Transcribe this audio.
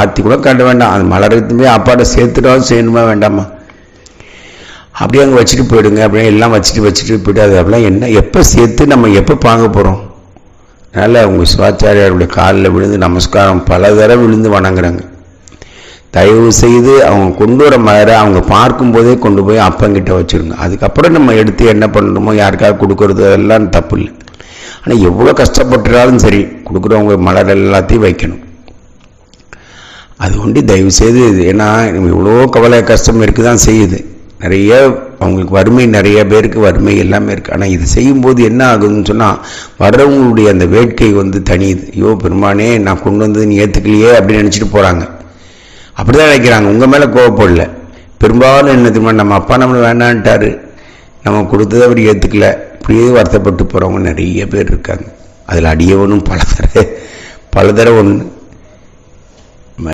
மாற்றி கூட காட்ட வேண்டாம். அது மலரத்துமே அப்பாட்ட சேர்த்துட்டாலும் செய்யணுமா வேண்டாமா? அப்படியே அங்கே வச்சுட்டு போயிடுங்க. அப்படியே எல்லாம் வச்சுட்டு வச்சுட்டு போயிட்டு அது அப்படிலாம் என்ன எப்போ சேர்த்து நம்ம எப்போ வாங்க போகிறோம் அதனால் உங்கள் சிவாச்சாரியாருடைய காலில் விழுந்து நமஸ்காரம் பல தடவை விழுந்து வணங்குறாங்க. தயவு செய்து அவங்க கொண்டு வர மாதிரி அவங்க பார்க்கும்போதே கொண்டு போய் அப்பங்கிட்ட வச்சுருங்க. அதுக்கப்புறம் நம்ம எடுத்து என்ன பண்ணணுமோ யாருக்காவது கொடுக்கறது அதெல்லாம் தப்பு இல்லை. ஆனால் எவ்வளோ கஷ்டப்பட்டுறாலும் சரி கொடுக்குறவங்க மலர் எல்லாத்தையும் வைக்கணும். அது ஒண்டி தயவு செய்து இது ஏன்னா இவ்வளோ கவலை கஷ்டம் இருக்கு தான் செய்யுது. நிறைய அவங்களுக்கு வறுமை நிறைய பேருக்கு வறுமை எல்லாமே இருக்குது ஆனால் இது செய்யும்போது என்ன ஆகுதுன்னு சொன்னால் வர்றவங்களுடைய அந்த வேட்கை வந்து தனியுது ஐயோ பெருமானே நான் கொண்டு வந்தது நீ ஏற்றுக்கலையே அப்படின்னு நினச்சிட்டு போகிறாங்க அப்படி தான் நினைக்கிறாங்க. உங்கள் மேலே கோவப்படல பெரும்பாலும் என்ன தெரியுமா நம்ம அப்பா நம்மளை வேண்டான்ட்டாரு. நம்ம கொடுத்ததை அவர் ஏற்றுக்கல இப்படியே வருத்தப்பட்டு போகிறவங்க நிறைய பேர் இருக்காங்க. அதில் அடியவனும் பல தடவை பல தடவை ஒன்று